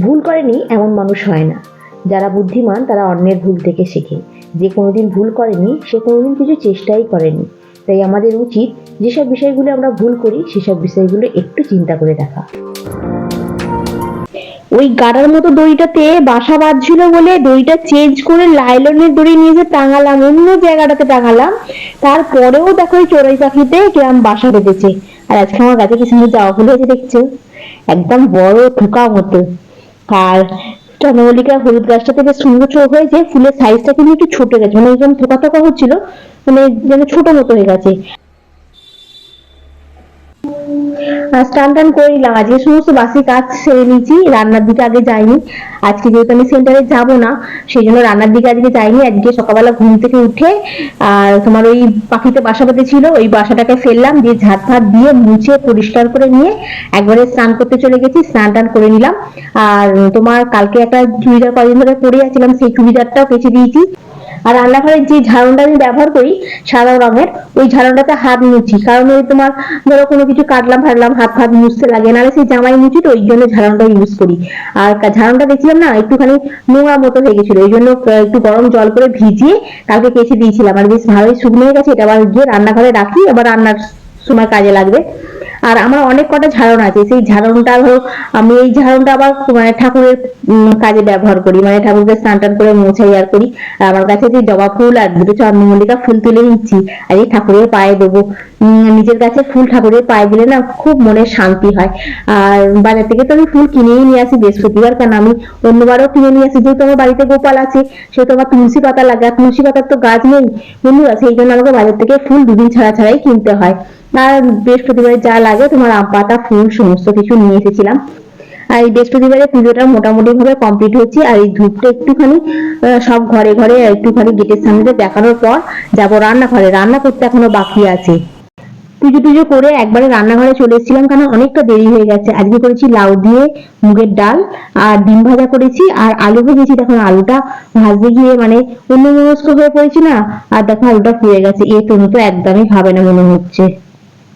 ভুল করেনি এমন মানুষ হয় না। যারা বুদ্ধিমান, তারা অন্যের ভুল থেকে শেখে। যে কোনোদিন ভুল করেনি, সে কোনোদিন কিছু চেষ্টাই করেনি। তাই আমাদের উচিত যেসব বিষয়গুলো আমরা ভুল করি, সেসব বিষয়গুলো একটু চিন্তা করে দেখা। ওই গাড়ার মতো দড়িটাতে বাসা বাঁধছিল বলে দড়িটা চেঞ্জ করে লাইলনের দড়ি নিয়ে যে টাঙালাম, অন্য জায়গাটাতে টাঙালাম, তারপরেও দেখো ওই চড়াই পাখিতে কিরম বাসা বেঁধেছে। আর আজকে আমার গাছে কি সুন্দর যাওয়া হয়েছে দেখছ? একদম বড় থোকা মতো। আর চন্দ্রমল্লিকা হলুদ গাছটা থেকে সুন্দর ছোট হয়েছে ফুলের সাইজটা কিন্তু একটু ছোট গেছে মানে একদম থোকা থোকা হচ্ছিল মানে যেন ছোট মতো হয়ে গেছে। স্নান টান আজকে সমস্ত বাসি কাজ সেরে নিয়েছি, রান্নার দিকে আগে যাইনি। আজকে যেহেতু আমি সেন্টারে যাব না, সেই জন্য রান্নার দিকে আজকে যাইনি। আজকে সকালবেলা ঘুম থেকে উঠে, আর তোমার ওই পাখিতে বাসা বেঁধে ছিল, ওই বাসাটাকে ফেললাম, দিয়ে ঝাঁট ফাট দিয়ে মুছে পরিষ্কার করে নিয়ে একবারে স্নান করতে চলে গেছি, স্নান টান করে নিলাম। আর তোমার কালকে একটা চুড়িদার কদিন ধরে পরে আছিলাম, সেই চুড়িদারটাও কেচে দিয়েছি। আর রান্নাঘরের যে ঝাড়নটা আমি ব্যবহার করি সাদা রঙের, ওই ঝাড়নটাতে হাত মুছি। কারণ ওই তোমার ধরো কোনো কিছু কাটলাম, ফাটলাম, হাত ফাত মুছতে লাগে, নাহলে সেই জামাই তো, ওই জন্য ঝাড়নটা ইউজ করি। আর ঝাড়নটা দেখছিলাম না, একটুখানি নোংরা মতো হয়ে গেছিল, ওই জন্য একটু গরম জল করে ভিজিয়ে কালকে কেচে দিয়েছিলাম। আর বেশ ভালোই শুকনো হয়ে গেছে, এটা আবার গিয়ে রান্নাঘরে রাখি, আবার রান্নার সময় কাজে লাগবে। আর আমার অনেক কটা ঝাড়ন আছে। সেই ঝাড়নটা ধরো, আমি এই ঝাড়নটা আবার মানে ঠাকুরের কাজে ব্যবহার করি। মানে ঠাকুরকে স্নান টান করে মোছাই আর করি। আর আমার কাছে যে জবা ফুল আর দুটো চন্দ্রমল্লিকা ফুল তুলে নিচ্ছি, আর এই ঠাকুরের পায়ে দেবো। নিজের কাছে ফুল ঠাকুরের পায়ে দিলে না খুব মনে শান্তি হয়। আর বাজার থেকে তো আমি ফুল কিনেই নিয়ে আসি, বৃহস্পতিবার কারণ আমি অন্যবারও কিনে নিয়ে আসি। যেহেতু আমার বাড়িতে গোপাল আছে, সেহেতু আমার তুলসী পাতা লাগে, তুলসী পাতার তো গাছ নেই বন্ধুরা সেই জন্য আমাকে বাজার থেকে ফুল দুদিন ছাড়া ছাড়াই কিনতে হয়। আর বৃহস্পতিবারে যা লাগে, তোমার আম, পাতা, ফুল, সমস্ত কিছু নিয়ে এসেছিলাম। আর এই বৃহস্পতিবারে পুজোটা মোটামুটি ভাবে কমপ্লিট হয়েছে, আর এই ধূপটা একটুখানি সব ঘরে ঘরে একটুখানি গেটের সামনে দেখানোর পর যাব রান্নাঘরে। রান্না করতে এখনও বাকি আছে। পুজো টুজো করে একবারে রান্নাঘরে চলে এসেছিলাম কারণ অনেকটা দেরি হয়ে গেছে। আজকে করেছি লাউ দিয়ে মুগের ডাল, আর ডিম ভাজা করেছি, আর আলু ভেজেছি। দেখো আলুটা ভাজতে গিয়ে মানে অন্য মনস্ক হয়ে পড়েছি না, আর দেখো আলুটা পুড়ে গেছে। এ তনু তো একদমই খাবে না মনে হচ্ছে।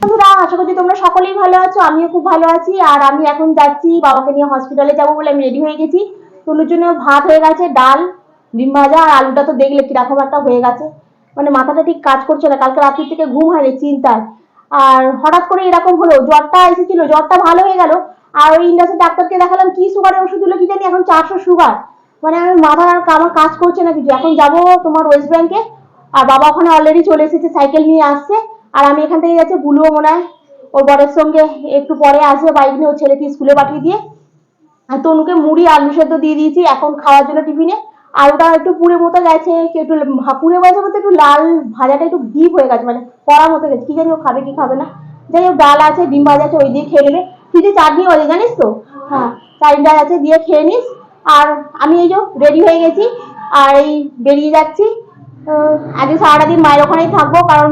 বন্ধুরা, আশা করছি তোমরা সকলেই ভালো আছো, আমিও খুব ভালো আছি, আর আমি এখন যাচ্ছি বাবাকে নিয়ে হসপিটালে যাব বলে আমি রেডি হয়ে গেছি। তনুর জন্য ভাত হয়ে গেছে, ডাল, ডিম ভাজা, আর আলুটা তো দেখলে কীরকম একটা হয়ে গেছে। মানে মাথাটা ঠিক কাজ করছে না, কালকে রাত্রি থেকে ঘুম হয়নি চিন্তায়। আর হঠাৎ করে এরকম হলো, জ্বরটা এসেছিল, জ্বরটা ভালো হয়ে গেল, আর ওই ইন্ডাস্ট্রি ডাক্তারকে দেখালাম, কি সুগারের ওষুধ দিলো কি জানি, এখন চারশো সুগার মানে আমি মাথা আমার কাজ করছে না কিছু। এখন যাব তোমার ওয়েস্ট ব্যাংকে আর বাবা ওখানে অলরেডি চলে এসেছে সাইকেল নিয়ে আসছে, আর আমি এখান থেকে যাচ্ছি বুলুও মনে হয় ওর বরের সঙ্গে একটু পরে আসবে বাইক নিয়ে ওর ছেলেকে স্কুলে পাঠিয়ে দিয়ে। আর তনুকে মুড়ি, আলু সেদ্ধ দিয়ে দিয়েছি, এখন খাওয়ার জন্য টিফিনে। আলুটা একটু পুড়ে মতো গেছে, একটু পুড়ে গেছে বলতে একটু লাল ভাজাটা একটু ডিপ হয়ে গেছে মানে কড়া মতো গেছে। কি জানি ও খাবে কি খাবে না। যাই হোক, ডাল আছে, ডিম ভাজা আছে, ওই দিয়ে খেয়ে নেবে। তুই যে চাটনি আছে জানিস তো? হ্যাঁ চাটনি ডাল আছে, দিয়ে খেয়ে নিস। আর আমি এই যে রেডি হয়ে গেছি, আর এই বেরিয়ে যাচ্ছি। আজকে সারাটা দিন মায়ের ওখানেই থাকব, কারণ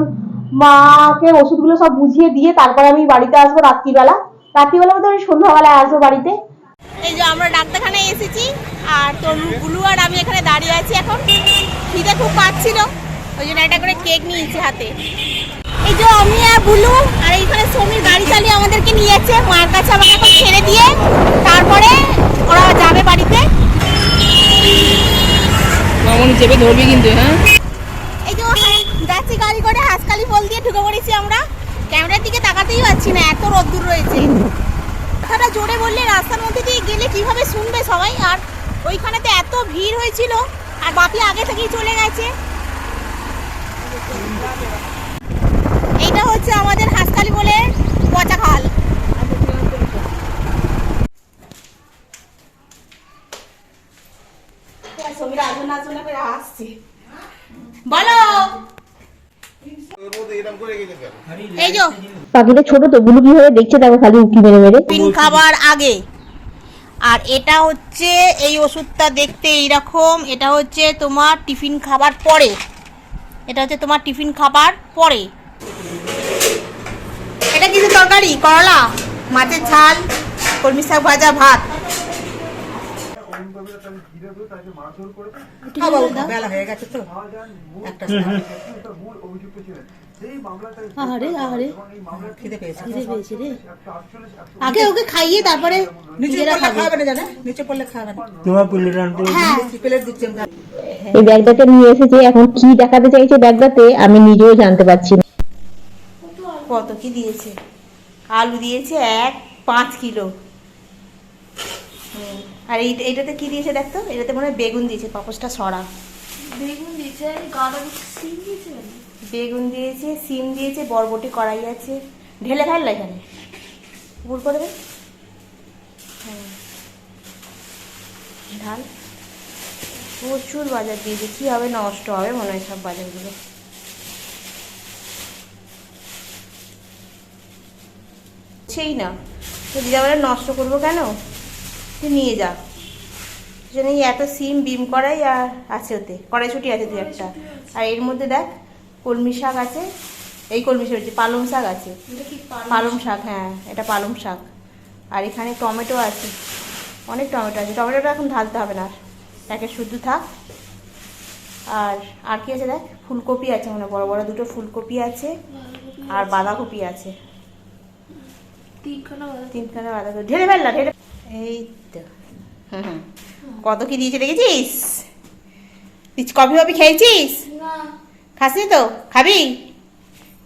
মাকে ওষুধগুলো সব বুঝিয়ে দিয়ে তারপরে আমি বাড়িতে আসব রাত্রিবেলা। রাত্রিবেলা বলতে আমি সন্ধ্যাবেলায় আসব বাড়িতে। এই যে আমরা ডাক্তারখানায় এসেছি আর তরু গুলু আর আমি এখানে দাঁড়িয়ে আছি এখন। খিদে খুব পাচ্ছিল ওই জন্য একটা করে কেক নিয়েছি হাতে। এই যে আমি আর বুলু আর এইখানে সমীর গাড়ি চালিয়ে আমাদেরকে নিয়ে যাচ্ছে মায়ের কাছে আমাকে এখন ছেড়ে দিয়ে তারপরে ওরা যাবে বাড়িতে। মামনি চেপে ধরবি কিন্তু হ্যাঁ? এই যে যাচ্ছি গাড়ি করে হাসকালি বল দিয়ে ঢুকে পড়েছি আমরা। ক্যামেরার দিকে তাকাতেই পাচ্ছি না এত রোদ্দুর রয়েছে। কথাটা জোরে বললে রাস্তার মধ্যে দিয়ে গেলে কীভাবে শুনবে সবাই? আর ওইখানেতে এত ভিড় হয়েছিল আর বাপি আগে থেকেই চলে গেছে। এইটা হচ্ছে আমাদের হাসকালি বলে পচা খাল। বলো! এই যে। পাখিটা ছোট তো গুলো কীভাবে দেখছে? দেখো খালি উঁকি মেরে মেরে। টিফিন খাবার আগে। আর এটা হচ্ছে এই ওষুধটা দেখতে এইরকম। এটা হচ্ছে তোমার টিফিন খাবার পরে। এটা হচ্ছে তোমার টিফিন খাবার পরে। এটা কিছু তরকারি করলা মাছের ঝাল কলমি শাক ভাজা ভাত। আগে ওকে খাইয়ে তারপরে নিচে পড়লে খাবে। না হ্যাঁ। দিচ্ছে আমরা। এই ব্যাগটাকে নিয়ে এসেছে এখন কি দেখাতে চাইছে ব্যাগটাতে আমি নিজেও জানতে পারছি না। কত কি দিয়েছে? আলু দিয়েছে এক পাঁচ কিলো। হুম, আর এই এইটাতে কি দিয়েছে দেখতো? এটাতে মনে হয় বেগুন দিয়েছে পাপসটা সরা বেগুন দিয়েছে গাঁদা সিম দিয়েছে বেগুন দিয়েছে সিম দিয়েছে বরবটি কড়াই আছে। ঢেলে ফেলল এখানে। গুড় করবে হ্যাঁ। ঢাল। প্রচুর বাজার দিয়েছে। কী হবে নষ্ট হবে মনে হয় সব বাজারগুলো। সেই না। তো দিদা নষ্ট করব কেন? তুই নিয়ে যা। এই এত সিম বিম কড়াই আর আছে ওতে কড়াইশুটি আছে দু একটা। আর এর মধ্যে দেখ কলমি শাক আছে এই কলমি শাক হচ্ছে পালং শাক আছে। পালং শাক? হ্যাঁ এটা পালং শাক। আর এখানে টমেটো আছে অনেক টমেটো আছে। টমেটোটা এখন ঢালতে হবে না তাকে শুদ্ধ থাক। আর আর কি আছে দেখ ফুলকপি আছে মানে বড় বড় দুটো ফুলকপি আছে আর বাঁধাকপি আছে। তিনখানা বাঁধাকপি। ঢেলে ফেললা ঢেলে এই তো হুম হুম কত কি দিয়েছে দেখেছিস? তুই কফি ফফি খেয়েছিস? খাসনি তো? খাবি?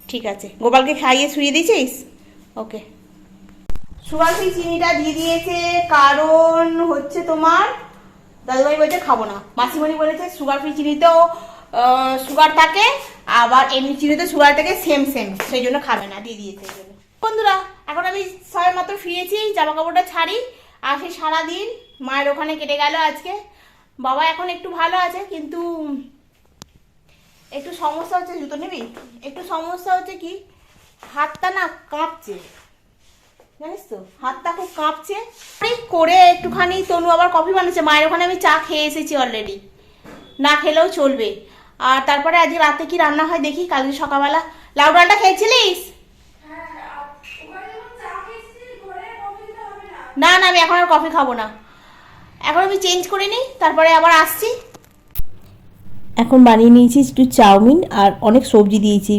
ঠিক আছে। গোপালকে খাইয়ে শুয়ে দিয়েছিস? ওকে। সুগার ফ্রি চিনিটা দিয়ে দিয়েছে কারণ হচ্ছে তোমার দাদুভাই বলছে খাব না। মাসিমণি বলেছে সুগার ফ্রি চিনিতেও সুগার থাকে আবার এমনি চিনিতে সুগার থাকে সেম সেম। সেই জন্য খাবে না দিয়ে দিয়েছে বন্ধুরা এখন আমি সবাই মাত্র ফিরেছি জামা কাপড়টা ছাড়ি আর সেই সারাদিন মায়ের ওখানে কেটে গেল আজকে। বাবা এখন একটু ভালো আছে, কিন্তু একটু সমস্যা হচ্ছে, জুতো নিবি? একটু সমস্যা হচ্ছে কি, হাতটা না কাঁপছে। জানিস তো, হাতটা খুব কাঁপছে। করে একটুখানি তনু আবার কফি বানাচ্ছে। মায়ের ওখানে আমি চা খেয়ে এসেছি অলরেডি না খেলেও চলবে। আর তারপরে আজকে রাতে কি রান্না হয় দেখি, কালকে সকালবেলা। লাউ ডালটা খেয়েছিলিস? না না আমি এখন আর কফি খাব না। এখন আমি চেঞ্জ করে নিই তারপরে আবার আসছি। এখন বানিয়ে নিয়েছি একটু চাউমিন আর অনেক সবজি দিয়েছি।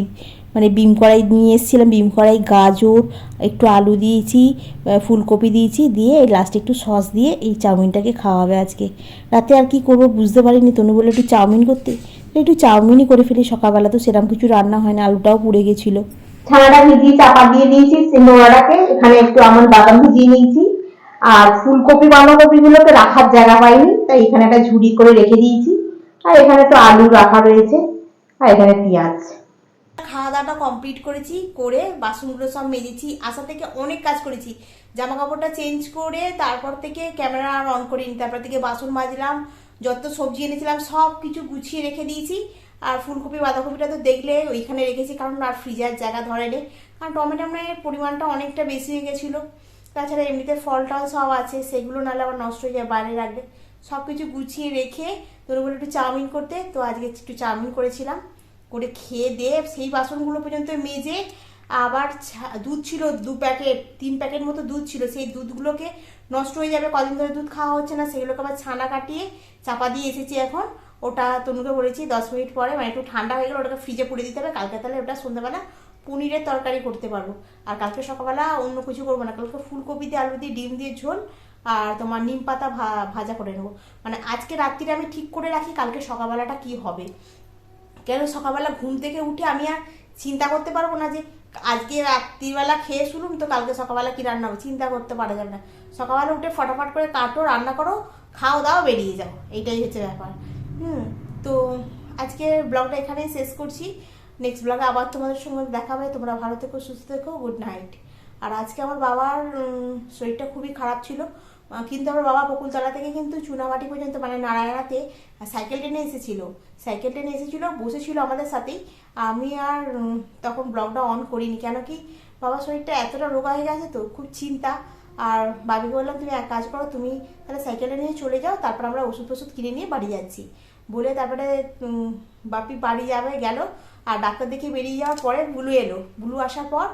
মানে বিম কড়াই নিয়ে এসেছিলাম বিম কড়াই গাজর একটু আলু দিয়েছি ফুলকপি দিয়েছি দিয়ে এই লাস্টে একটু সস দিয়ে এই চাউমিনটাকে খাওয়াবে আজকে। রাতে আর কি করব বুঝতে পারিনি তনু বলে একটু চাউমিন করতে। একটু চাউমিনই করে ফেলি সকালবেলা তো সেরকম কিছু রান্না হয় না আলুটাও পুড়ে গেছিল। ছানাটা ভিজিয়ে চাপা দিয়ে দিয়েছি সেই এখানে একটু আমার বাদাম ভিজিয়ে নিয়েছি। আর ফুলকপি বাঁধাকপি গুলোকে রাখার জায়গা পাইনি, তাই এখানে একটা ঝুড়ি করে রেখে দিয়েছি। আর এখানে তো আলু রাখা রয়েছে, আর এখানে পেঁয়াজ। খাওয়া দাওয়াটা কমপ্লিট করেছি, করে বাসনগুলো সব মেজেছি আসা থেকে অনেক কাজ করেছি। জামা কাপড়টা চেঞ্জ করে তারপর থেকে ক্যামেরা আর অন করিনি, তারপর থেকে বাসন মাজলাম, যত সবজি এনেছিলাম সব কিছু গুছিয়ে রেখে দিয়েছি। আর ফুলকপি বাঁধাকপিটা তো দেখলে ওইখানে রেখেছি, কারণ আর ফ্রিজার জায়গা ধরে ধরেনি কারণ টমেটোমের পরিমাণটা অনেকটা বেশি হয়ে গেছিল। তাছাড়া এমনিতে ফল টল সব আছে, সেগুলো নাহলে আবার নষ্ট হয়ে যায়, বাইরে রাখলে সব কিছু গুছিয়ে রেখে তোর বলে একটু চাউমিন করতে, তো আজকে একটু চাউমিন করেছিলাম। করে খেয়ে দিয়ে সেই বাসনগুলো পর্যন্ত মেজে আবার দুধ ছিল, দু প্যাকেট, তিন প্যাকেট মতো দুধ ছিল, সেই দুধগুলোকে নষ্ট হয়ে যাবে, কদিন ধরে দুধ খাওয়া হচ্ছে না, সেগুলোকে আবার ছানা কাটিয়ে চাপা দিয়ে এসেছি এখন। ওটা তনুকে বলেছি দশ মিনিট পরে মানে একটু ঠান্ডা হয়ে গেলে ওটাকে ফ্রিজে পুড়ে দিতে হবে, কালকে তাহলে ওটা সন্ধ্যাবেলা পনিরের তরকারি করতে পারব। আর কালকে সকালবেলা অন্য কিছু করব না, কালকে ফুলকপি দিয়ে আলু দিয়ে, ডিম দিয়ে ঝোল আর তোমার নিম পাতা ভাজা করে নেব। মানে আজকে রাত্রিরে আমি ঠিক করে রাখি কালকে সকালবেলাটা কি হবে। কেন সকালবেলা ঘুম থেকে উঠে আমি আর চিন্তা করতে পারব না যে আজকে রাত্রিবেলা খেয়ে শুনুন তো কালকে সকালবেলা কি রান্না হবে? চিন্তা করতে পারা যাবে না। সকালবেলা উঠে ফটাফট করে কাটো, রান্না করো খাও দাও বেরিয়ে যাও। এইটাই হচ্ছে ব্যাপার। হুম, তো আজকে ব্লগটা এখানেই শেষ করছি। নেক্সট ব্লগে আবার তোমাদের সঙ্গে দেখা হবে। তোমরা ভালো থেকো, সুস্থ থেকো গুড নাইট আর আজকে আমার বাবার শরীরটা খুবই খারাপ ছিল। কিন্তু আমার বাবা বকুলতলা থেকে কিন্তু চুনামাটি পর্যন্ত মানে নারায়ণাতে সাইকেল টেনে এসেছিল। সাইকেল টেনে এসেছিল, বসেছিল আমাদের সাথেই। আমি আর তখন ব্লগটা অন করিনি। কেন কি বাবার শরীরটা এতটা রোগা হয়ে গেছে তো, খুব চিন্তা। আর বাবিকে বললাম, তুমি এক কাজ করো, তুমি তাহলে সাইকেলটা নিয়ে চলে যাও, তারপর আমরা ওষুধ ফষুধ কিনে নিয়ে বাড়ি যাচ্ছি। বলে তারপরে বাপি বাড়ি যাবে, গেল। আর ডাক্তার দেখে বেরিয়ে যাওয়ার পরে বুলু এলো। বুলু আসার পর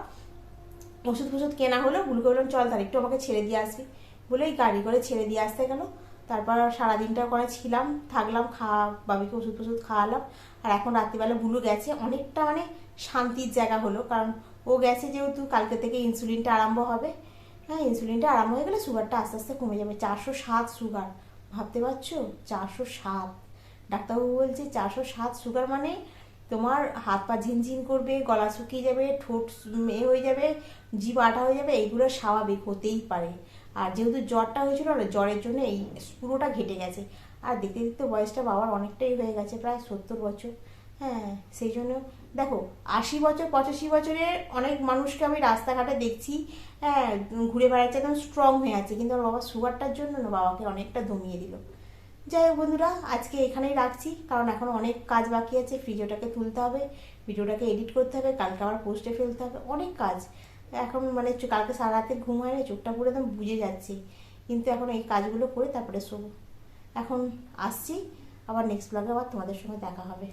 ওষুধ ফষুধ কেনা হলো। বুলুকে বললাম, চল তার একটু আমাকে ছেড়ে দিয়ে আসবি। বলে এই গাড়ি করে ছেড়ে দিয়ে আসতে গেল। তারপর সারাদিনটা করে ছিলাম, থাকলাম, খাওয়া, বাবিকে ওষুধ ফষুধ খাওয়ালাম। আর এখন রাত্রিবেলা বুলু গেছে। অনেকটা মানে শান্তির জায়গা হলো। কারণ ও গেছে যেহেতু কালকে থেকে ইনসুলিনটা আরম্ভ হবে। হ্যাঁ ইনসুলিনটা আরম্ভ হয়ে গেলে সুগারটা আস্তে আস্তে কমে যাবে। চারশো সাত সুগার। ভাবতে পারছ? চারশো সাত। ডাক্তারবাবু বলছে চারশো সাত সুগার মানে তোমার হাত পা ঝিনঝিন করবে, গলা শুকিয়ে যাবে, ঠোঁট এ হয়ে যাবে, জিভ আটা হয়ে যাবে, এইগুলো স্বাভাবিক হতেই পারে। আর যেহেতু জ্বরটা হয়েছিল না জ্বরের জন্য এই পুরোটা ঘেটে গেছে। আর দেখতে দেখতে বয়সটা বাবার অনেকটাই হয়ে গেছে, প্রায় সত্তর বছর। হ্যাঁ সেই জন্য দেখো, আশি বছর, পঁচাশি বছরের অনেক মানুষকে আমি রাস্তাঘাটে দেখছি হ্যাঁ ঘুরে বেড়াচ্ছে, একদম স্ট্রং হয়ে আছে। কিন্তু আমার বাবা সুগারটার জন্য না, বাবাকে অনেকটা দমিয়ে দিল। যাই হোক বন্ধুরা, আজকে এখানেই রাখছি, কারণ এখন অনেক কাজ বাকি আছে ভিডিওটাকে তুলতে হবে ভিডিওটাকে এডিট করতে হবে, কালকে আবার পোস্টে ফেলতে হবে, অনেক কাজ। এখন মানে কালকে সারা রাতে ঘুম হয় না, চোখটা পুরো একদম বুঝে যাচ্ছি। কিন্তু এখন এই কাজগুলো করে তারপরে শোবো। এখন আসছি, আবার নেক্সট ব্লগে আবার তোমাদের সঙ্গে দেখা হবে।